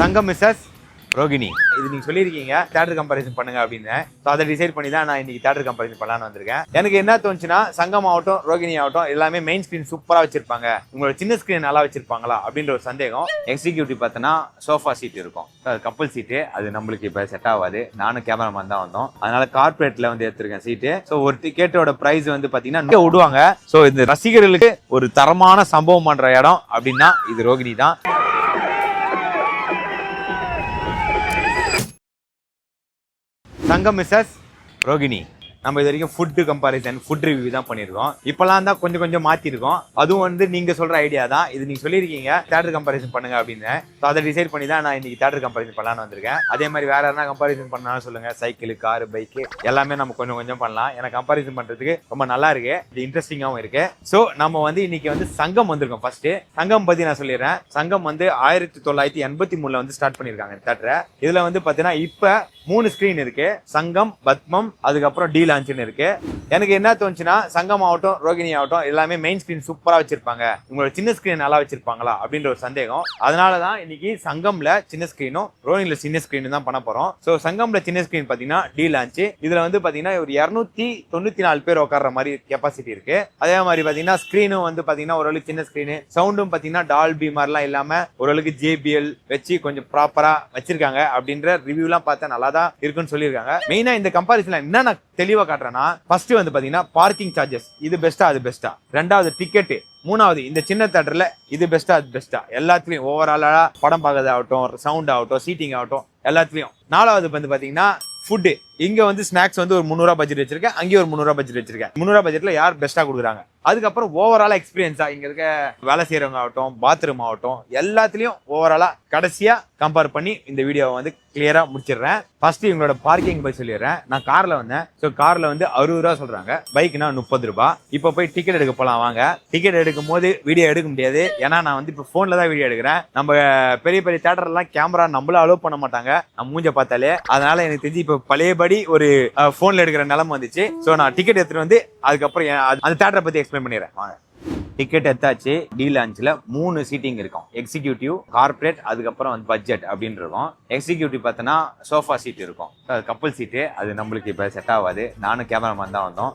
சங்கம் மிஸ்ஸஸ் ரோகிணி. இது நீங்க சொல்லியிருக்கீங்க தேட்டர் கம்பேரிசன் பண்ணுங்க அப்படின்னு. ஸோ அதை டிசைட் பண்ணி தான் நான் இன்னைக்கு தேட்டர் கம்பேரிசன் பண்ணலான்னு வந்திருக்கேன். எனக்கு என்ன தோணுச்சுன்னா சங்கம் ஆகட்டும் ரோகிணி ஆகட்டும் எல்லாமே மெயின் ஸ்க்ரீன் சூப்பராக வச்சிருப்பாங்க. உங்களோட சின்ன ஸ்க்ரீன் நல்லா வச்சிருப்பாங்களா அப்படின்ற ஒரு சந்தேகம் எக்ஸிக்யூட்டிவ் பார்த்தோன்னா சோஃபா சீட் இருக்கும். கப்பல் சீட்டு அது நம்மளுக்கு இப்போ செட் ஆகாது. நானும் கேமராமேன் தான் வந்தோம். அதனால கார்பரேட்ல வந்து எடுத்திருக்கேன் சீட்டு ஸோ ஒரு டிக்கெட்டோட ப்ரைஸ் வந்து பார்த்தீங்கன்னா விடுவாங்க. ஸோ இந்த ரசிகர்களுக்கு ஒரு தரமான சம்பவம் பண்ற இடம் அப்படின்னா இது ரோகிணி தான். சங்கம் மிஸ்ஸஸ் ரோகிணி. நம்ம இது வரைக்கும் ஃபுட்டு கம்பாரிசன் ஃபுட் ரிவ்யூ தான் பண்ணியிருக்கோம். இப்போலாம் தான் கொஞ்சம் கொஞ்சம் மாற்றிருக்கோம் அதுவும் வந்து நீங்கள் சொல்கிற ஐடியா தான். இது நீங்கள் சொல்லியிருக்கீங்க தேட்டர் கம்பாரிசன் பண்ணுங்க அப்படின்னு. ஸோ அதை டிசைட் பண்ணி தான் நான் இன்னைக்கு தேட்டர் கம்பாரிசன் பண்ணலான்னு வந்திருக்கேன். அதே மாதிரி வேற யாரா கம்பாரிசன் பண்ணாலும் சொல்லுங்கள் சைக்கிள் கார் பைக்கு எல்லாமே நம்ம கொஞ்சம் கொஞ்சம் பண்ணலாம். எனக்கு கம்பாரிசன் பண்ணுறதுக்கு ரொம்ப நல்லா இருக்கு. இது இன்ட்ரெஸ்டிங்காகவும் இருக்கு. ஸோ நம்ம வந்து இன்னைக்கு வந்து சங்கம் வந்திருக்கோம் ஃபர்ஸ்ட் சங்கம் பற்றி நான் சொல்லிடுறேன். சங்கம் வந்து ஆயிரத்தி தொள்ளாயிரத்தி எண்பத்தி மூணில் வந்து ஸ்டார்ட் பண்ணியிருக்காங்க தேட்டரை இதில் வந்து பார்த்தீங்கன்னா இப்போ மூணு ஸ்க்ரீன் இருக்கு. சங்கம் பத்மம் அதுக்கப்புறம் டீலர் லான்ச்னு இருக்கு. எனக்கு என்ன தோணுச்சுன்னா சங்கம் ஆகட்டும் ரோகிணி ஆகட்டும் எல்லாமே மெயின் ஸ்க்ரீன் சூப்பரா வச்சிருப்பாங்க. உங்களோட சின்ன ஸ்க்ரீன் நல்லா வச்சிருப்பாங்களா? அப்படின்ற ஒரு சந்தேகம். அதனால தான் இன்னைக்கு சங்கம்ல சின்ன ஸ்க்ரீனும் ரோகிணில சின்ன ஸ்க்ரீனும் தான் பண்ண போறோம். ஸோ சங்கம்ல சின்ன ஸ்க்ரீன் பாத்தீங்கன்னா டி லான்ச் இதுல வந்து பாத்தீங்கன்னா ஒரு இரநூத்தி தொண்ணூத்தி நாலு பேர் உட்கார்ற மாதிரி கெப்பாசிட்டி இருக்கு. அதே மாதிரி பாத்தீங்கன்னா ஸ்க்ரீனும் வந்து பாத்தீங்கன்னா ஓரளவுக்கு சின்ன ஸ்க்ரீனு சவுண்டும் பாத்தீங்கன்னா டால்பி மாதிரிலாம் இல்லாம ஓரளவுக்கு ஜேபிஎல் வச்சு கொஞ்சம் ப்ராப்பரா வச்சிருக்காங்க. அப்படின்ற ரிவ்யூலாம் பார்த்தா நல்லா தான் இருக்குன்னு சொல்லியிருக்காங்க. மெயினா இந்த கம்பாரிசன் என்ன தெளிவாக தெளிவா காட்டுறேன்னா ஃபர்ஸ்ட் வந்து பாத்தீங்கன்னா பார்க்கிங் சார்ஜஸ் இது பெஸ்டா அது பெஸ்டா ரெண்டாவது டிக்கெட் மூணாவது இந்த சின்ன தேட்டர்ல இது பெஸ்டா அது பெஸ்டா எல்லாத்துலயும் ஓவராலா படம் பார்க்கறது ஆகட்டும் சவுண்ட் ஆகட்டும் சீட்டிங் ஆகட்டும் எல்லாத்துலயும். நாலாவது வந்து பாத்தீங்கன்னா ஃபுட்டு இங்க வந்து ஸ்நாக்ஸ் வந்து ஒரு முந்நூறுவா பட்ஜெட் வச்சிருக்கேன். அங்கேயும் ஒரு முந்நூறுவா பட்ஜெட் வச்சிருக்கேன். முந்நூறுவா பட்ஜெட்ல யார் பெஸ்டா கொடுக்குறாங்க? அதுக்கப்புறம் ஓவராலா எக்ஸ்பீரியன்ஸா இங்க இருக்க வேலை செய்யறவங்க ஆகட்டும் பாத்ரூம் ஆகட்டும் எல்லாத்துலயும் ஓவராலா கடைசியா கம்பேர் பண்ணி இந்த வீடியோவை வந்து கிளியரா முடிச்சிடுறேன். ஃபர்ஸ்ட் இவங்களோட பார்க்கிங் போய் சொல்லிடுறேன். நான் கார்ல வந்தேன். ஸோ கார்ல வந்து அறுபது ரூபா சொல்றாங்க. பைக்னா முப்பது ரூபாய் இப்போ போய் டிக்கெட் எடுக்க போலாம் வாங்க. டிக்கெட் எடுக்கும் போது வீடியோ எடுக்க முடியாது. ஏன்னா நான் வந்து இப்போ போன்ல தான் வீடியோ எடுக்கிறேன். நம்ம பெரிய பெரிய தேட்டர்லாம் கேமரா நம்மளும் அலோவ் பண்ண மாட்டாங்க. நம்ம மூஞ்ச பார்த்தாலே. அதனால எனக்கு தெரிஞ்சு இப்போ பழைய படி ஒரு ஃபோன்ல எடுக்கிற நிலம வந்துச்சு. ஸோ நான் டிக்கெட் எடுத்துட்டு வந்து அதுக்கப்புறம் அந்த தேட்டரை பத்தி எக்ஸ்பிளைன் பண்ணிடுறேன். வாங்க. டிக்கெட் எடுத்தாச்சு டி லான்ச்ல மூணு சீட்டிங் இருக்கும். எக்ஸிக்யூட்டிவ் கார்ப்பரேட் அதுக்கப்புறம் வந்து பட்ஜெட் அப்படின்னு இருக்கும். எக்ஸிக்யூட்டிவ் பார்த்தோன்னா சோஃபா சீட் இருக்கும். அது கப்பல் சீட்டு அது நம்மளுக்கு இப்போ செட் ஆகாது. நானும் கேமராமேன் தான் வந்தோம்.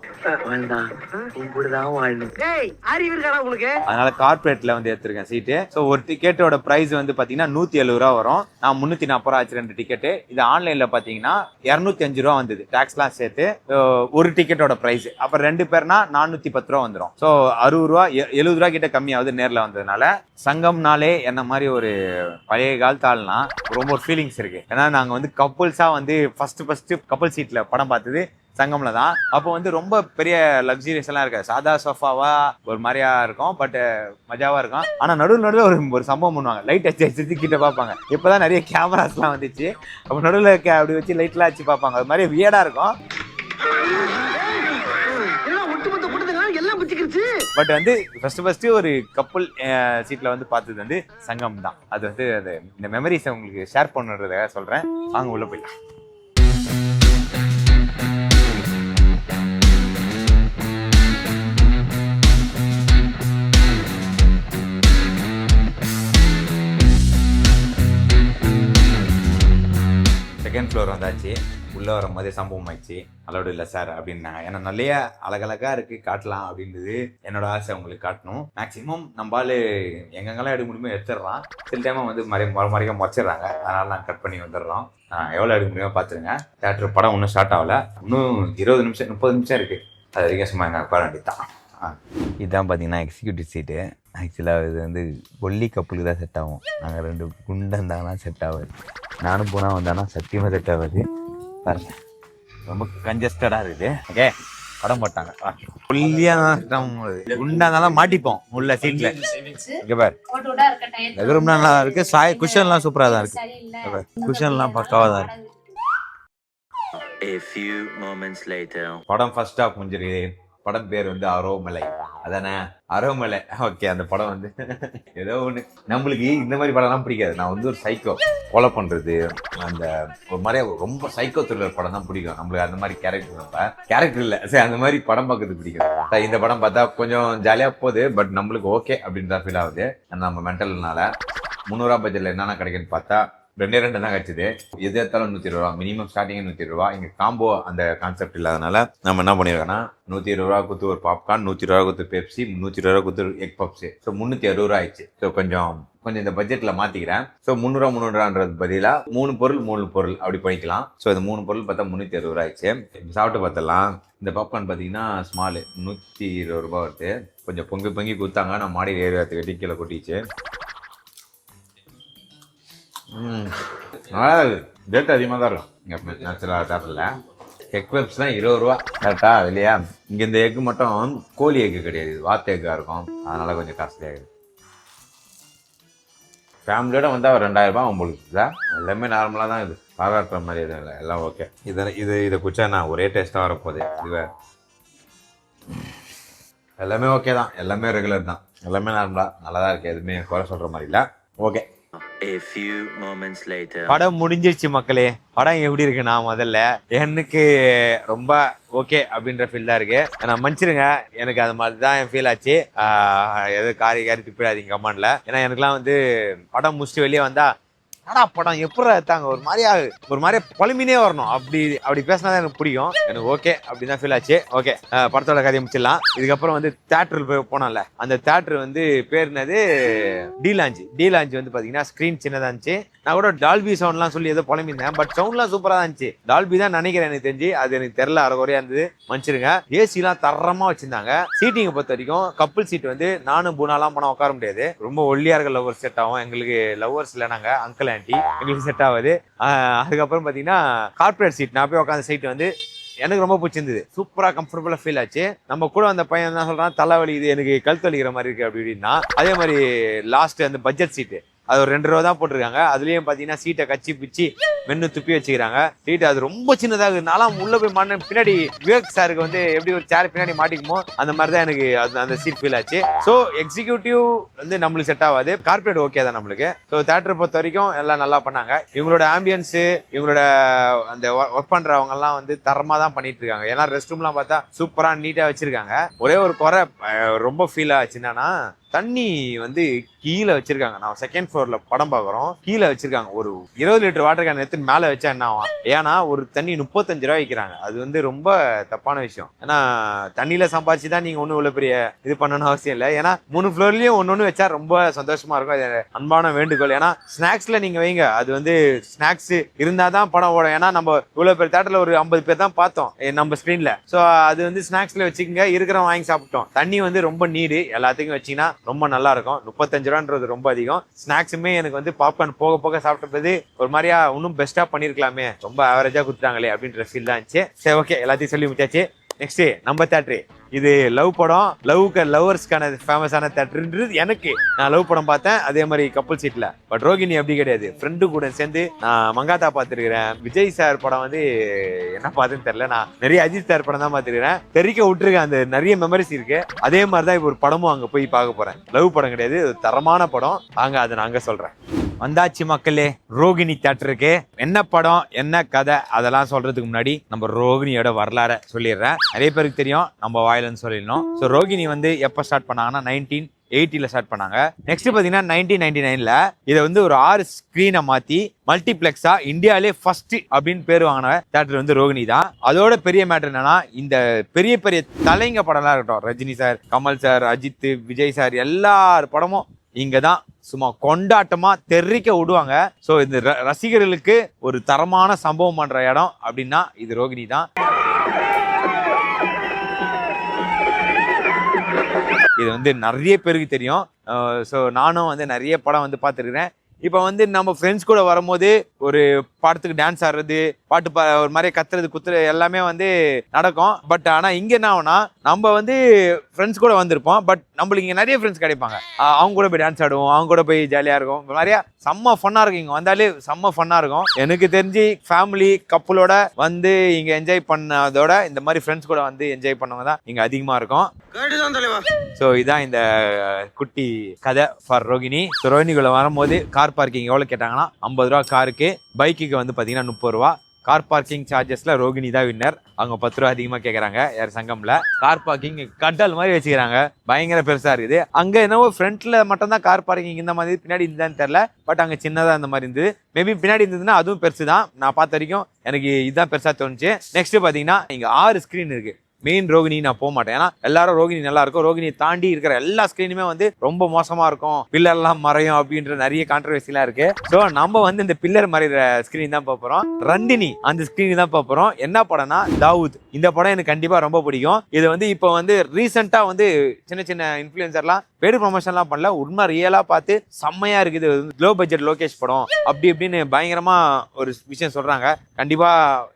அதனால கார்ப்பரேட்ல வந்து எடுத்திருக்கேன் சீட்டு ஸோ ஒரு டிக்கெட்டோட பிரைஸ் வந்து பாத்தீங்கன்னா நூத்தி எழுபது ரூபா வரும். நான் முன்னூத்தி நாற்பது ரூபா ஆச்சு ரெண்டு டிக்கெட்டு இது ஆன்லைன்ல பாத்தீங்கன்னா இரநூத்தி அஞ்சு ரூபா வந்தது. டாக்ஸ்லாம் சேர்த்து ஒரு டிக்கெட்டோட பிரைஸ் அப்புறம் ரெண்டு பேர்னா நானூத்தி பத்து ரூபா வந்துடும் ஸோ அறுபது ரூபா எ- எழுபது ரூபா கிட்ட கம்மியாகுது நேரில் வந்ததுனால சங்கம்னாலே என்ன மாதிரி ஒரு பழைய காலத்து ஆள்னா ரொம்ப ஒரு ஃபீலிங்ஸ் இருக்கு. ஏன்னா நாங்கள் வந்து கப்புள்ஸாக வந்து ஃபர்ஸ்ட் ஃபர்ஸ்ட் கப்பல் சீட்ல படம் பார்த்தது சங்கம்ல தான். அப்போ வந்து ரொம்ப பெரிய லக்ஸுரியஸ் எல்லாம் இருக்காது. சாதா சோஃபாவா ஒரு மாதிரியா இருக்கும் பட் மஜாவா இருக்கும். ஆனா நடுவில் நடுவில் ஒரு ஒரு சம்பவம் பண்ணுவாங்க. லைட் அச்சு வச்சு கிட்ட பார்ப்பாங்க. இப்பதான் நிறைய கேமராஸ்லாம் வந்துச்சு. அப்போ நடுவில் அப்படி வச்சு லைட்லாம் அச்சு பார்ப்பாங்க. அது மாதிரி வியடா இருக்கும் எல்லாம் ஒட்டுமொத்த கூட்டத்துக்கு எல்லாம் பிடிச்சிக்கிருச்சு பட் வந்து ஃபர்ஸ்ட் ஃபர்ஸ்ட் ஒரு கப்பல் சீட்ல eh, வந்து பார்த்தது வந்து சங்கம் தான். அது வந்து அது இந்த மெமரிஸை உங்களுக்கு ஷேர் பண்ணுறத சொல்றேன். வாங்க உள்ள போய் செகண்ட் ஃப்ளோர் வந்தாச்சு. உள்ளே வர மாதிரி சம்பவம் ஆயிடுச்சு அலோடு இல்லை சார் அப்படின்னாங்க. ஏன்னா நிறைய அழகழகாக இருக்குது காட்டலாம் அப்படின்றது என்னோட ஆசை உங்களுக்கு காட்டணும். மேக்ஸிமம் நம்மளால் எங்கெங்கெல்லாம் எடுக்க முடியுமோ எடுத்துடுறான் சில டைமாக வந்து மறை மறைக்க முறைச்சிடுறாங்க அதனால் நான் கட் பண்ணி வந்துடுறோம். எவ்வளோ எடுக்க முடியுமோ பார்த்துருங்க தேட்டர் படம் ஒன்றும் ஸ்டார்ட் ஆகல. இன்னும் இருபது நிமிஷம் முப்பது நிமிஷம் இருக்குது அது வரைக்கும் சும்மா எங்கள் உட்கார வேண்டியதான் இதுதான் பார்த்தீங்கன்னா எக்ஸிக்யூட்டிவ் சீட்டு ஆக்சுவலாக இது வந்து ஒல்லி கப்பலுக்கு தான் செட் ஆகும். நாங்கள் ரெண்டு குண்டை இருந்தாங்கன்னா செட் ஆகாது நானும் போனால் வந்தானா சத்தியமாக செட் ஆகாது பாருங்க. ரொம்ப கஞ்சஸ்டடாக இருக்குது. ஓகே படம் போட்டாங்க. ஒல்லியாக தான் set ஆகும் உங்களுக்கு. குண்டா இருந்தாலும் மாட்டிப்போம் உள்ள சீட்டில் இங்கே பாரு. போட்டோட இருக்க டயர் லெகரூம் நல்லா இருக்கு. சாய் குஷன்லாம் சூப்பராக தான் இருக்கு. குஷன்லாம் பக்காவாக தான் இருக்கு. A few moments later. படம் ஃபர்ஸ்ட் ஹாஃப் முடிஞ்சிருக்கு படம் பேர் வந்து அரோமலை. அதானே? அரோமலை ஓகே அந்த படம் வந்து ஏதோ ஒன்று நம்மளுக்கு இந்த மாதிரி படம்லாம் பிடிக்காது. நான் வந்து ஒரு சைக்கோ கொலை பண்ணுறது அந்த ஒரு மாதிரி ரொம்ப சைக்கோ த்ரில்லர் படம் தான் பிடிக்கும். நம்மளுக்கு அந்த மாதிரி கேரக்டர் நம்ம கேரக்டர் இல்லை. சரி அந்த மாதிரி படம் பார்க்கறது பிடிக்கும். இந்த படம் பார்த்தா கொஞ்சம் ஜாலியாக போகுது பட் நம்மளுக்கு ஓகே அப்படின்னு ஃபீல் ஆகுது. நம்ம மென்டல்னால முந்நூறுரூவா பட்ஜெட்டில் என்னென்ன கிடைக்குன்னு பார்த்தா ரெண்டே ரெண்டு தான் கிடச்சிது எது எடுத்தாலும் நூற்றி இருபது ரூபா மினிமம் ஸ்டார்டிங் நூற்றி இருபது ரூபா. இங்கே காம்போ அந்த கான்செப்ட் இல்லாதனால நம்ம என்ன பண்ணியிருக்கோன்னா நூற்றி இருபது ரூபா கொடுத்து ஒரு பாப்கார்ன் நூற்றி இருபது ரூபா கொடுத்து பெப்சி நூற்றி இருபது ரூபா கொடுத்து எக் பப்ஸு ஸோ முந்நூற்றி அறுபது ரூபா ஆயிடுச்சு. ஸோ கொஞ்சம் கொஞ்சம் இந்த பட்ஜெட்டில் மாற்றிக்கிறேன் ஸோ முந்நூறுவா முந்நூறுவான்றது பதிலாக மூணு பொருள் மூணு பொருள். அப்படி பண்ணிக்கலாம். ஸோ இந்த மூணு பொருள் பார்த்தா முந்நூற்றி அறுபது ரூபா ஆயிடுச்சு. சாப்பிட்டு பார்த்தலாம் இந்த பாப்கார்ன் பார்த்தீங்கன்னா ஸ்மாலு நூற்றி இருபது ரூபா வருது. கொஞ்சம் பொங்கி பொங்கி கொடுத்தாங்க நான் மாடி ஏறி கட்டி கீழே கொட்டிச்சு நல்லா இருக்கு ரேட் அதிகமாக தான் இருக்கும். இங்கே நேச்சுரலாக தேட்டரில் எக் வெப்ஸ் தான் இருபது ரூபா. கரெக்டா இல்லையா இங்கே இந்த எக்கு மட்டும் கோழி எக்கு கிடையாது. வாத்து எக்காக இருக்கும். அதனால் கொஞ்சம் காஸ்ட்லியாகுது ஃபேமிலியோட வந்தால் ஒரு ரெண்டாயிரரூபா உங்களுக்கு இல்லை எல்லாமே நார்மலாக தான் இது. பாராட்டுற மாதிரி எதுவும் இல்லை. எல்லாம் ஓகே இதை இது இதை குச்சா நான் ஒரே டேஸ்ட்டாக வரப்போகுது. இது எல்லாமே ஓகே தான். எல்லாமே ரெகுலர் தான். எல்லாமே நார்மலாக நல்லா தான் இருக்குது எதுவுமே குறை சொல்கிற மாதிரி இல்லை. ஓகே படம் முடிஞ்சிருச்சு மக்களே. படம் எப்படி இருக்கு நான் முதல்ல. எனக்கு ரொம்ப ஓகே அப்படின்ற ஃபீல் தான் இருக்கு. நான் மன்னிச்சிருங்க. எனக்கு அது மாதிரி தான் என் ஃபீல் ஆச்சு. ஆஹ் காரி காரி திப்பிடாதீங்க கமெண்ட்ல. ஏன்னா எனக்குலாம் வந்து படம் முடிச்சுட்டு வெளியே வந்தா என்னடா படம்? எப்படி எடுத்தாங்க? ஒரு மாதிரியா ஒரு மாதிரியா பழமினே வரணும். அப்படி அப்படி பேசினா தான் எனக்கு பிடிக்கும். எனக்கு ஓகே அப்படி தான் ஃபீல் ஆச்சு. ஓகே படத்தோட கதையை முடிச்சிடலாம். இதுக்கப்புறம் வந்து தேட்டரில் போய் போனோம்ல. அந்த தேட்டர் வந்து பேர் என்னது? டி லாஞ்ச் டி லாஞ்ச் வந்து பார்த்தீங்கன்னா ஸ்க்ரீன் சின்னதாக இருந்துச்சு. நான் கூட டால்பி சவுண்ட்லாம் சொல்லி ஏதோ புலம்பிருந்தேன் பட் சவுண்ட்லாம் சூப்பராக தான் இருந்துச்சு. டால்பி தான் நினைக்கிறேன் எனக்கு தெரிஞ்சு. அது எனக்கு தெரில அரைக்குறையாக இருந்தது. மன்னிச்சிருங்க. ஏசிலாம் தரமாக வச்சுருந்தாங்க. சீட்டிங்கை பொறுத்த வரைக்கும் கப்புள் சீட் வந்து நானும் பூனாலாம் போனால் உட்கார முடியாது. ரொம்ப ஒல்லியாக இருக்க லவ்வர்ஸ் செட் ஆகும். எங்களுக்கு லவ்வர்ஸ் இல்லை நாங்கள் அங்கிள் ஆண்டி எங்களுக்கு செட் ஆகுது? அதுக்கப்புறம் பார்த்தீங்கன்னா கார்பரேட் சீட் நான் போய் உட்காந்த சீட் வந்து எனக்கு ரொம்ப பிடிச்சிருந்தது. சூப்பராக கம்ஃபர்டபுளாக ஃபீல் ஆச்சு. நம்ம கூட அந்த பையன் என்ன சொல்றான்? தலைவலி இது எனக்கு கழுத்து வலிக்கிற மாதிரி இருக்கு அப்படி இப்படின்னா. அதே மாதிரி லாஸ்ட்டு அந்த பட்ஜெட் சீட்டு அது ஒரு ரெண்டு ரூபா தான் போட்டிருக்காங்க. அதுலேயும் பார்த்தீங்கன்னா சீட்டை கச்சி பிச்சு மென்று துப்பி வச்சுக்கிறாங்க. சீட்டு அது ரொம்ப சின்னதாக இருந்தாலும் உள்ளே போய் மாட்டேன் பின்னாடி விவேக் சாருக்கு வந்து எப்படி ஒரு சேர் பின்னாடி மாட்டிக்குமோ அந்த மாதிரி தான் எனக்கு அது அந்த சீட் ஃபீல் ஆச்சு. ஸோ எக்ஸிக்யூட்டிவ் வந்து நம்மளுக்கு செட் ஆகாது. கார்பரேட் ஓகே தான் நம்மளுக்கு. ஸோ தேட்டரை பொறுத்த வரைக்கும் எல்லாம் நல்லா பண்ணாங்க. இவங்களோட ஆம்பியன்ஸு இவங்களோட அந்த ஒர்க் பண்ணுறவங்கலாம் வந்து தரமாக தான் பண்ணிட்டு இருக்காங்க ஏன்னா ரெஸ்ட் ரூம்லாம் பார்த்தா சூப்பராக நீட்டாக வச்சுருக்காங்க. ஒரே ஒரு குறை ரொம்ப ஃபீல் ஆச்சு. என்னன்னா தண்ணி வந்து கீழே வச்சிருக்காங்க. நான் செகண்ட் ஃப்ளோர்ல படம் பார்க்குறோம். கீழே வச்சிருக்காங்க. ஒரு இருபது லிட்டர் வாட்டர் கேன் எடுத்து மேலே வச்சா என்ன ஆகும்? ஏன்னா ஒரு தண்ணி முப்பத்தஞ்சு ரூபா விற்கிறாங்க. அது வந்து ரொம்ப தப்பான விஷயம். ஏன்னா தண்ணியில சம்பாதிச்சு தான் நீங்க ஒன்றும் இவ்வளோ பெரிய இது பண்ணணும்னு அவசியம் இல்லை. ஏன்னா மூணு ஃப்ளோர்லயும் ஒன்று ஒன்று வச்சா ரொம்ப சந்தோஷமா இருக்கும். அது அன்பான வேண்டுகோள். ஏன்னா ஸ்நாக்ஸ்ல நீங்க வைங்க. அது வந்து ஸ்நாக்ஸ் இருந்தால் தான் படம் ஓடும். ஏன்னா நம்ம இவ்வளோ பேர் தேட்டரில் ஒரு ஐம்பது பேர் தான் பார்த்தோம். நம்ம ஸ்கிரீன்ல ஸோ அது வந்து ஸ்நாக்ஸ்ல வச்சுக்கோங்க. இருக்கிற வாங்கி சாப்பிட்டோம். தண்ணி வந்து ரொம்ப நீடு எல்லாத்துக்கும் வச்சீங்கன்னா ரொம்ப நல்லா இருக்கும் முப்பத்தஞ்சு ரூபான்றது ரொம்ப அதிகம். ஸ்நாக்ஸுமே எனக்கு வந்து பாப்கார்ன் போக போக சாப்பிட்டது ஒரு மாதிரியா இன்னும் பெஸ்ட்டாக பண்ணியிருக்கலாமே ரொம்ப ஆவரேஜாக கொடுத்துட்டாங்களே அப்படின்ற ஃபீல் தான் இருந்துச்சு. சரி ஓகே எல்லாத்தையும் சொல்லி முடிச்சாச்சு. நெக்ஸ்ட் நம்ம தேட்ரு இது லவ் படம். லவ்க்கு லவ்வர்ஸ்க்கான ஃபேமஸான தேட்டருன்றது எனக்கு. நான் லவ் படம் பார்த்தேன் அதே மாதிரி கப்பல் சீட்ல பட் ரோகிணி அப்படி கிடையாது. ஃப்ரெண்டு கூட சேர்ந்து நான் மங்காத்தா பார்த்துருக்கிறேன். விஜய் சார் படம் வந்து என்ன பார்த்தேன்னு தெரியல. நான் நிறைய அஜித் சார் படம் தான் பார்த்துருக்கிறேன். தெரிக்க விட்டுருக்கேன். அந்த நிறைய மெமரிஸ் இருக்கு. அதே மாதிரி தான் இப்போ ஒரு படமும் அங்கே போய் பார்க்க போறேன். லவ் படம் கிடையாது. தரமான படம். அங்கே அதை நான் அங்கே சொல்கிறேன் வந்தாச்சு மக்களே ரோகிணி தேட்டருக்கு என்ன படம் என்ன கதை அதெல்லாம் சொல்றதுக்கு முன்னாடி நம்ம ரோகிணியோட வரலாற சொல்லிடுறேன். நிறைய பேருக்கு தெரியும் நம்ம வாயிலன்னு சொல்லிடணும். ஸோ ரோகிணி வந்து எப்போ ஸ்டார்ட் பண்ணாங்கன்னா நைன்டீன் எயிட்டியில் ஸ்டார்ட் பண்ணாங்க. நெக்ஸ்ட் பார்த்தீங்கன்னா நைன்டீன் நைன்டி நைனில் இதை வந்து ஒரு ஆறு ஸ்க்ரீனை மாற்றி மல்டிப்ளெக்ஸா இந்தியாவிலே ஃபர்ஸ்ட் அப்படின்னு பேர் வாங்கின தேட்டர் வந்து ரோகிணி தான். அதோட பெரிய மேட்டர் என்னன்னா இந்த பெரிய பெரிய தலைங்க படம்லாம் இருக்கட்டும். Rajini sir Kamal sir Ajith Vijay sir எல்லார் படமும் இங்கே தான் சும்மா கொண்டாட்டமாக தெரிக்க விடுவாங்க. ஸோ இந்த ர- ரசிகர்களுக்கு ஒரு தரமான சம்பவம் பண்ணுற இடம் அப்படின்னா இது ரோகிணி தான். இது வந்து நிறைய பேருக்கு தெரியும். ஸோ நானும் வந்து நிறைய படம் வந்து பார்த்துருக்கிறேன். இப்போ வந்து நம்ம ஃப்ரெண்ட்ஸ் கூட வரும்போது ஒரு படத்துக்கு டான்ஸ் ஆடுறது பாட்டு பா ஒரு மாதிரி கத்துறது குத்துறது எல்லாமே வந்து நடக்கும். பட் ஆனால் இங்கே என்ன ஆகும்னா நம்ம வந்து ஃப்ரெண்ட்ஸ் கூட வந்திருப்போம். பட் நம்மளுக்கு இங்கே நிறைய ஃப்ரெண்ட்ஸ் கிடைப்பாங்க. அவங்க கூட போய் டான்ஸ் ஆடுவோம் அவங்க கூட போய் ஜாலியாக இருக்கும். மாதிரியா செம்ம ஃபன்னாக இருக்கும். இங்கே வந்தாலே செம்ம ஃபன்னாக இருக்கும். எனக்கு தெரிஞ்சு ஃபேமிலி கப்புளோட வந்து இங்கே என்ஜாய் பண்ணதோட இந்த மாதிரி ஃப்ரெண்ட்ஸ் கூட வந்து என்ஜாய் பண்ணவங்க தான் இங்கே அதிகமாக இருக்கும். ஸோ இதான் இந்த குட்டி கதை ஃபார் ரோகிணி. ஸோ ரோகிணிக்குள்ள வரும்போது கார் பார்க்கிங் எவ்வளோ கேட்டாங்கன்னா ஐம்பது ரூபா காருக்கு. பைக்குக்கு வந்து பார்த்தீங்கன்னா முப்பது ரூபா. கார் பார்க்கிங் சார்ஜஸில் ரோகிணி தான் வின்னர் அவங்க பத்து ரூபா அதிகமாக கேட்குறாங்க யார் சங்கமில். கார் பார்க்கிங் கட்டல் மாதிரி வச்சுக்கிறாங்க. பயங்கர பெருசாக இருக்குது. அங்கே என்னவோ ஃப்ரண்ட்டில் மட்டும்தான் கார் பார்க்கிங் இந்த மாதிரி பின்னாடி இருந்தான்னு தெரில பட் அங்கே சின்னதாக இந்த மாதிரி இருந்தது. மேபி பின்னாடி இருந்ததுன்னா அதுவும் பெருசு தான் நான் பார்த்த வரைக்கும் எனக்கு இதுதான் பெருசாக தோணுச்சு. நெக்ஸ்ட்டு பார்த்தீங்கன்னா இங்கே ஆறு ஸ்க்ரீன் இருக்குது மெயின் ரோகிணி நான் போக மாட்டேன். ஏன்னா எல்லாரும் ரோகிணி நல்லா இருக்கும். ரோகிணியை தாண்டி இருக்கிற எல்லா ஸ்க்ரீனுமே வந்து ரொம்ப மோசமா இருக்கும். பில்லர்லாம் மறையும் அப்படின்ற நிறைய கான்ட்ரவர்சிலாம் இருக்கு. ஸோ நம்ம வந்து இந்த பில்லர் மறைகிற ஸ்க்ரீன் தான் பார்க்க போறோம். ரந்தினி அந்த ஸ்க்ரீன் தான் பார்க்க என்ன படம்னா தாவூத். இந்த படம் எனக்கு கண்டிப்பா ரொம்ப பிடிக்கும். இது வந்து இப்போ வந்து ரீசெண்டா வந்து சின்ன சின்ன இன்ஃபுளுசர்லாம் பெரு ப்ரொமோஷன்லாம் பண்ணல. உண்மை ரியலாக பார்த்து செம்மையா இருக்குது. லோ பட்ஜெட் லோகேஷ் படம். அப்படி இப்படின்னு பயங்கரமா ஒரு விஷயம் சொல்றாங்க. கண்டிப்பா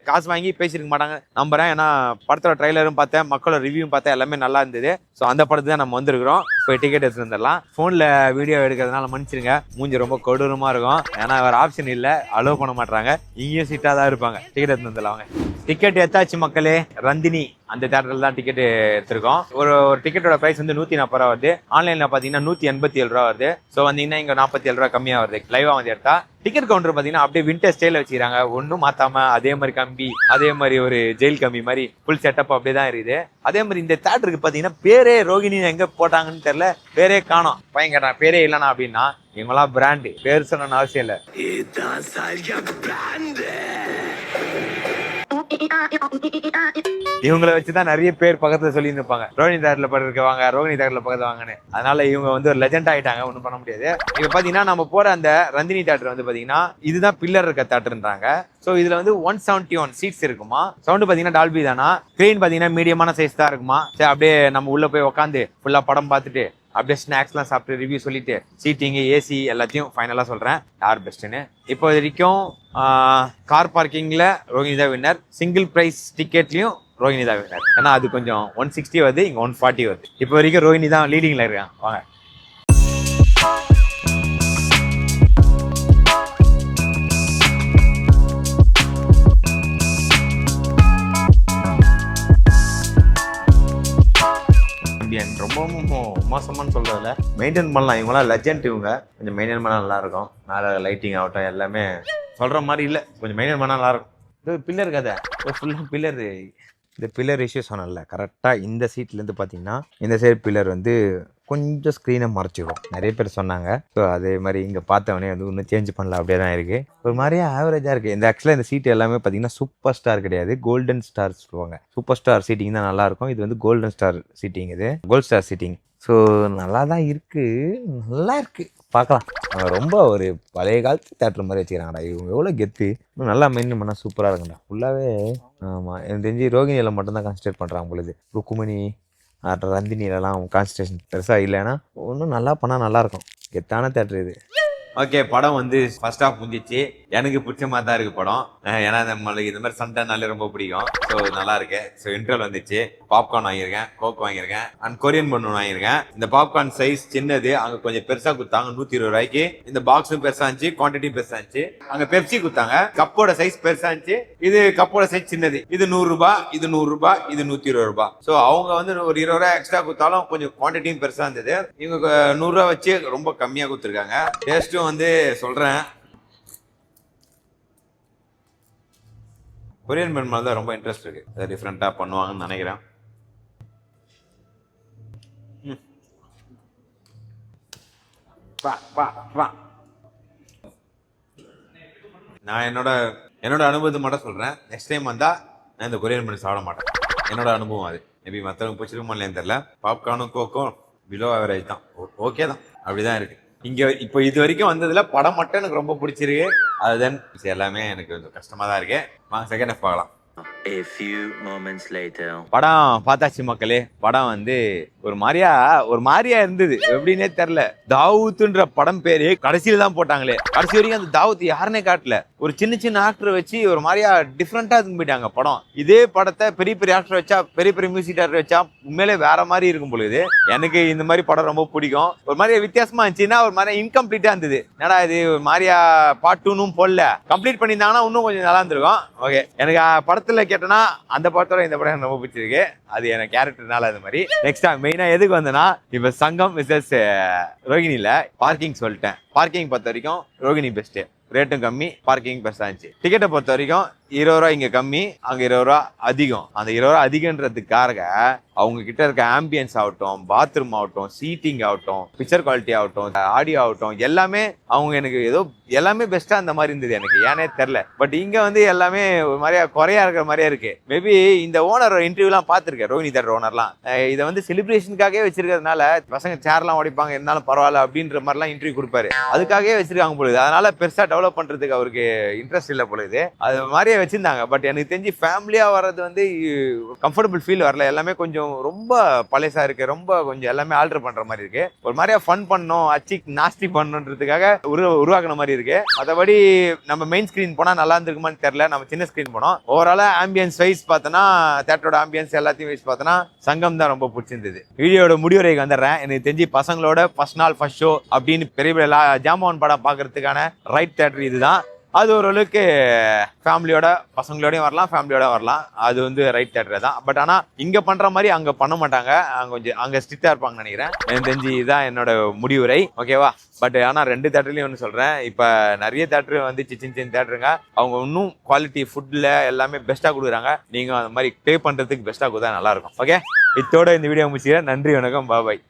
காசு வாங்கி பேசியிருக்க மாட்டாங்க. நம்புறேன். ஏன்னா படத்தோட ட்ரைலரும் பார்த்தேன் மக்களோட ரிவ்யூவும் பார்த்தேன் எல்லாமே நல்லா இருந்தது. ஸோ அந்த படத்துக்கு தான் நம்ம வந்திருக்கிறோம். போய் டிக்கெட் எடுத்துட்டு வந்துடலாம். ஃபோனில் வீடியோ எடுக்கிறதுனால மன்னிச்சிருங்க. மூஞ்சி ரொம்ப கொடூரமாக இருக்கும். ஏன்னா வேற ஆப்ஷன் இல்லை. அலோவ் பண்ண மாட்டாங்க இங்கேயும் சீட்டாக தான் இருப்பாங்க. டிக்கெட் எடுத்து வந்துடலாம் வாங்க. டிக்கெட் எத்தாச்சு மக்களே? ரந்தினி அந்த தேட்டரில் தான் டிக்கெட் எடுத்திருக்கோம். ஒரு ஒரு டிக்கெட்டோட ப்ரைஸ் வந்து நூற்றி நாற்பது ரூபா வருது. ஆன்லைனில் பார்த்தீங்கன்னா நூற்றி எண்பத்தி ஏழு ரூபா வருது. ஸோ வந்தீங்கன்னா இங்கே நாற்பத்தி ஏழு ரூபா கம்மியாக வருது. லைவாக வந்து எடுத்தா டிக்கெட் கவுண்டர் பார்த்தீங்கன்னா அப்படியே விண்டர் ஸ்டைலில் வச்சுக்கிறாங்க. ஒன்றும் மாற்றாமல் அதே மாதிரி கம்பி அதே மாதிரி ஒரு ஜெயில் கம்பி மாதிரி ஃபுல் செட்டப் அப்படியே தான் இருக்குது. அதே மாதிரி இந்த தேட்டருக்கு பார்த்தீங்கன்னா பேரே ரோகிணி எங்கே போட்டாங்கன்னு தெரில பேரே காணோம். பையன் கேட்டான் பேரே இல்லைனா அப்படின்னா இவங்களாம் பிராண்டு பேர் சொன்னு அவசியம் இல்லை. இவங்களை வச்சுதான் நிறைய பேர் பக்கத்துல சொல்லி இருப்பாங்க ரோஹினி தேட்டர்ல படுக்க வாங்க ரோஹினி தேட்டர்ல பக்கத்துல வாங்கன்னு. அதனால இவங்க வந்து ஒரு லெஜெண்ட் ஆயிட்டாங்க ஒன்றும் பண்ண முடியாது. இப்ப பாத்தீங்கன்னா நம்ம போற அந்த ரந்தினி தேட்டர் வந்து பாத்தீங்கன்னா இதுதான் பில்லர் இருக்க தேட்டர்ன்றாங்க ஸோ இதுல வந்து ஒன் செவன்ட்டி ஒன் சீட்ஸ் இருக்குமா? சவுண்டு பாத்தீங்கன்னா டால்பி தானா? ஸ்க்ரீன் பாத்தீங்கன்னா மீடியமான சைஸ் தான் இருக்குமா? சரி அப்படியே நம்ம உள்ள போய் உட்காந்து ஃபுல்லா படம் பார்த்துட்டு அப்படியே ஸ்நாக்ஸ்லாம் சாப்பிட்டு ரிவ்யூ சொல்லிட்டு சீட்டிங்கு ஏசி எல்லாத்தையும் ஃபைனலாக சொல்கிறேன் யார் பெஸ்ட்டுன்னு இப்போ வரைக்கும் கார் பார்க்கிங்கில் ரோஹினி தான் வின்னர் சிங்கிள் ப்ரைஸ் டிக்கெட்லையும் ரோஹினி தான் வின்னர் ஏன்னா அது கொஞ்சம் ஒன் சிக்ஸ்டி வருது இங்கே ஒன் ஃபார்ட்டி வருது. இப்போ வரைக்கும் ரோஹினி தான் லீடிங்கில் இருக்கான். வாங்க. இந்தியன் ரொம்ப மோ- மோசமான்னு சொல்றதுல மெயின்டைன் பண்ணலாம். இவங்களாம் லெஜெண்ட் இவங்க. கொஞ்சம் மெயின்டைன் பண்ணா நல்லா இருக்கும் மேலே லைட்டிங் ஆகட்டும் எல்லாமே. சொல்ற மாதிரி இல்லை. கொஞ்சம் மெயின்டைன் பண்ணா நல்லா இருக்கும் இது பில்லர் கதை. ஃபுல்லாக பில்லர் இந்த பில்லர் இஷ்யூ சொன்னல கரெக்டாக இந்த சீட்லேருந்து பார்த்தீங்கன்னா இந்த சைடு பில்லர் வந்து கொஞ்சம் ஸ்க்ரீனை மறைச்சிடும் நிறைய பேர் சொன்னாங்க. ஸோ அதே மாதிரி இங்கே பார்த்தவனே வந்து இன்னும் சேஞ்ச் பண்ணல அப்படியே தான் இருக்குது ஒரு மாதிரியே ஆவரேஜாக இருக்குது இந்த ஆக்சுவலாக இந்த சீட் எல்லாமே பார்த்தீங்கன்னா சூப்பர் ஸ்டார் கிடையாது. கோல்டன் ஸ்டார் சொல்லுவாங்க. சூப்பர் ஸ்டார் சீட்டிங் தான் நல்லாயிருக்கும் இது வந்து கோல்டன் ஸ்டார் சீட்டிங் இது. கோல்ட் ஸ்டார் சீட்டிங் ஸோ நல்லா தான் இருக்குது நல்லா இருக்குது பார்க்கலாம். ரொம்ப ஒரு பழைய காலத்து தேட்டர் மாதிரி வச்சுக்கிறாங்கடா. இவங்க எவ்வளோ கெத்து. இன்னும் நல்லா மெயின் பண்ணால் சூப்பராக இருக்குங்கடா ஃபுல்லாகவே ஆமாம் எனக்கு தெரிஞ்சு ரோகிணியில் மட்டும்தான் கான்சன்ட்ரேட் பண்ணுறாங்க பொழுது. ருக்குமணி ரந்தினிலலாம் கான்சன்ட்ரேஷன் பெருசாக இல்லைன்னா ஒன்றும் நல்லா பண்ணால் நல்லாயிருக்கும் கெத்தான தேட்டர் இது. ஓகே படம் வந்து ஃபர்ஸ்ட் ஆஃப் முடிஞ்சிச்சு. எனக்கு பிடிச்ச மாதிரி தான் இருக்கு படம். ஏன்னா நம்மளுக்கு இந்த மாதிரி சண்டைனாலே ரொம்ப பிடிக்கும். ஸோ நல்லா இருக்கு. ஸோ இன்டர்வல் வந்துச்சு. பாப்கார்ன் வாங்கியிருக்கேன் கோக் வாங்கியிருக்கேன் அண்ட் கொரியன் பொண்ணு வாங்கியிருக்கேன். இந்த பாப்கார்ன் சைஸ் சின்னது அங்கே கொஞ்சம் பெருசா கொடுத்தாங்க நூத்தி இருபது ரூபாய்க்கு. இந்த பாக்ஸும் பெருசா இருந்துச்சு குவான்டிட்டியும் பெருசா இருந்துச்சு. அங்க பெப்சி கொடுத்தாங்க. கப்போட சைஸ் பெருசா இருந்துச்சு. இது கப்போட சைஸ் சின்னது. இது நூறு ரூபாய் இது நூறு ரூபாய் இது நூத்தி இருபது ரூபாய் ஸோ அவங்க வந்து ஒரு இருபது ரூபாய் எக்ஸ்ட்ரா கொடுத்தாலும் கொஞ்சம் குவான்டிட்டியும் பெருசா இருந்தது. இவங்க நூறுரூவா வச்சு ரொம்ப கம்மியா கொடுத்துருக்காங்க. டேஸ்ட்டும் வந்து சொல்கிறேன் கொரியன் பெண் மேலே தான் ரொம்ப இன்ட்ரெஸ்ட் இருக்கு. அதை டிஃப்ரெண்ட்டாக பண்ணுவாங்கன்னு நினைக்கிறேன். நான் என்னோட என்னோட அனுபவத்தை மட்டும் சொல்கிறேன் நெக்ஸ்ட் டைம் வந்தால் நான் இந்த கொரியன் பண்ணி சாப்பிட மாட்டேன். என்னோட அனுபவம் அது. மேபி மற்றவங்க பிடிச்சிருக்குமா இல்லையான்னு தெரியல. பாப்கார்னும் கோக்கும் பிலோ ஆவரேஜ் தான். ஓகே தான். அப்படிதான் இருக்கு. இங்க இப்போ இது வரைக்கும் வந்ததுல படம் மட்டும் எனக்கு ரொம்ப பிடிச்சிருக்கு. அதுதான் எல்லாமே எனக்கு கொஞ்சம் கஷ்டமா தான் இருக்கு. வாங்க செகண்ட் ஹாஃப் பார்க்கலாம். படம் பார்த்தாச்சு மக்களே. படம் வந்து ஒரு மாதிரியா ஒரு மாதிரியா இருந்தது. எப்படின்னே தெரில தாவூத்துன்ற படம் பேரு கடைசியில தான் போட்டாங்களே. கடைசி வரைக்கும் அந்த தாவூத் யாருன்னே காட்டல. ஒரு சின்ன சின்ன ஆக்டர் வச்சு ஒரு மாதிரியா டிஃப்ரெண்டா இருந்து போயிட்டாங்க படம். இதே படத்தை பெரிய பெரிய ஆக்டர் வச்சா பெரிய பெரிய மியூசிக் டேரக்டர் வச்சா உண்மையிலே வேற மாதிரி இருக்கும் பொழுது எனக்கு இந்த மாதிரி படம் ரொம்ப பிடிக்கும். ஒரு மாதிரியா வித்தியாசமா இருந்துச்சுன்னா ஒரு மாதிரி இன்கம்ப்ளீட்டா இருந்தது. என்னடா இது ஒரு மாதிரியா பார்ட் டூனும் போடல. கம்ப்ளீட் பண்ணியிருந்தாங்கன்னா இன்னும் கொஞ்சம் நல்லா இருந்திருக்கும். ஓகே எனக்கு படத்தில் படத்துல கேட்டேன்னா அந்த படத்தோட இந்த படம் எனக்கு ரொம்ப பிடிச்சிருக்கு. அது எனக்கு கேரக்டர்னால அது மாதிரி. நெக்ஸ்ட் மெயினா எதுக்கு வந்தேன்னா இப்ப சங்கம் விசஸ் ரோகிணில பார்க்கிங் சொல்லிட்டேன். பார்க்கிங் பொறுத்த வரைக்கும் ரோகிணி பெஸ்ட்டு ரேட்டும் கம்மி பார்க்கிங் பெஸ்ட்டாக இருந்துச்சு. டிக்கெட்டை பொறுத்த வரைக்கும் இருபது ரூபா இங்கே கம்மி அங்கே இருபது ரூபா அதிகம். அந்த இருபது ரூபா அதிகன்றதுக்காக அவங்க கிட்ட இருக்க ஆம்பியன்ஸ் ஆகட்டும் பாத்ரூம் ஆகட்டும் சீட்டிங் ஆகட்டும் பிக்சர் குவாலிட்டி ஆகட்டும் ஆடியோ ஆகட்டும் எல்லாமே அவங்க எனக்கு ஏதோ எல்லாமே பெஸ்ட்டாக அந்த மாதிரி இருந்தது எனக்கு. ஏனே தெரில பட் இங்கே வந்து எல்லாமே ஒரு மாதிரியா குறையா இருக்கிற மாதிரியா இருக்கு. மேபி இந்த ஓனர் இன்டர்வியூலாம் பார்த்துருக்கேன் ரோஹினி தர் ஓனர்லாம் இதை வந்து செலிப்ரேஷனுக்காகவே வச்சிருக்கிறதுனால பசங்க சேர்லாம் உடைப்பாங்க இருந்தாலும் பரவாயில்ல அப்படின்ற மாதிரிலாம் இன்டர்வியூ கொடுப்பாரு. அதுக்காகவே வச்சிருக்காங்க பொழுது அதனால பெருசாக டெவலப் பண்ணுறதுக்கு அவருக்கு இன்ட்ரெஸ்ட் இல்லை பொழுது அது மாதிரியே வச்சுருந்தாங்க. பட் எனக்கு தெரிஞ்சு ஃபேமிலியாக வர்றது வந்து கம்ஃபர்டபுள் ஃபீல் வரல. எல்லாமே கொஞ்சம் ரொம்ப பழசாக இருக்குது ரொம்ப கொஞ்சம் எல்லாமே ஆல்டர் பண்ணுற மாதிரி இருக்குது ஒரு மாதிரியா ஃபன் பண்ணோம். அச்சி நாஸ்டி பண்ணணுன்றதுக்காக உரு உருவாக்குன மாதிரி இருக்கு. மற்றபடி நம்ம மெயின் ஸ்க்ரீன் போனால் நல்லா இருந்திருக்குமான்னு தெரில நம்ம சின்ன ஸ்க்ரீன் போனோம். ஓவராலாக ஆம்பியன்ஸ் வைஸ் பார்த்தோன்னா தேட்டரோட ஆம்பியன்ஸ் எல்லாத்தையும் வைஸ் பார்த்தோன்னா சங்கம் தான் ரொம்ப பிடிச்சிருந்தது. வீடியோட முடிவுரைக்கு வந்துடுறேன். எனக்கு தெரிஞ்சு பசங்களோட ஃபஸ்ட் நாள் ஃபஸ்ட் ஷோ அப்படின்னு பெரிய பெரிய லா- படம் பார்க்கறதுக்கான ரைட் தேட்டர் இதுதான் அது ஓரளவுக்கு ஃபேமிலியோட பசங்களோடையும் வரலாம் ஃபேமிலியோட வரலாம். அது வந்து ரைட் தேட்டர் தான். பட் ஆனால் இங்கே பண்ணுற மாதிரி அங்கே பண்ண மாட்டாங்க. அங்கே கொஞ்சம் அங்கே ஸ்ட்ரிக்டாக இருப்பாங்கன்னு நினைக்கிறேன். எனக்கு தெரிஞ்சு இதுதான் என்னோட முடிவுரை. ஓகேவா பட் ஆனால் ரெண்டு தேட்டர்லையும் ஒன்று சொல்கிறேன் இப்போ நிறைய தேட்டர் வந்து சின்ன சின்ன தேட்டருங்க அவங்க இன்னும் குவாலிட்டி ஃபுட்டில் எல்லாமே பெஸ்ட்டாக கொடுக்குறாங்க. நீங்கள் அந்த மாதிரி பே பண்ணுறதுக்கு பெஸ்ட்டாக கொடுத்தா நல்லாயிருக்கும் ஓகே இத்தோட இந்த வீடியோ முடிச்சுக்கிறேன். நன்றி வணக்கம். பாபாய்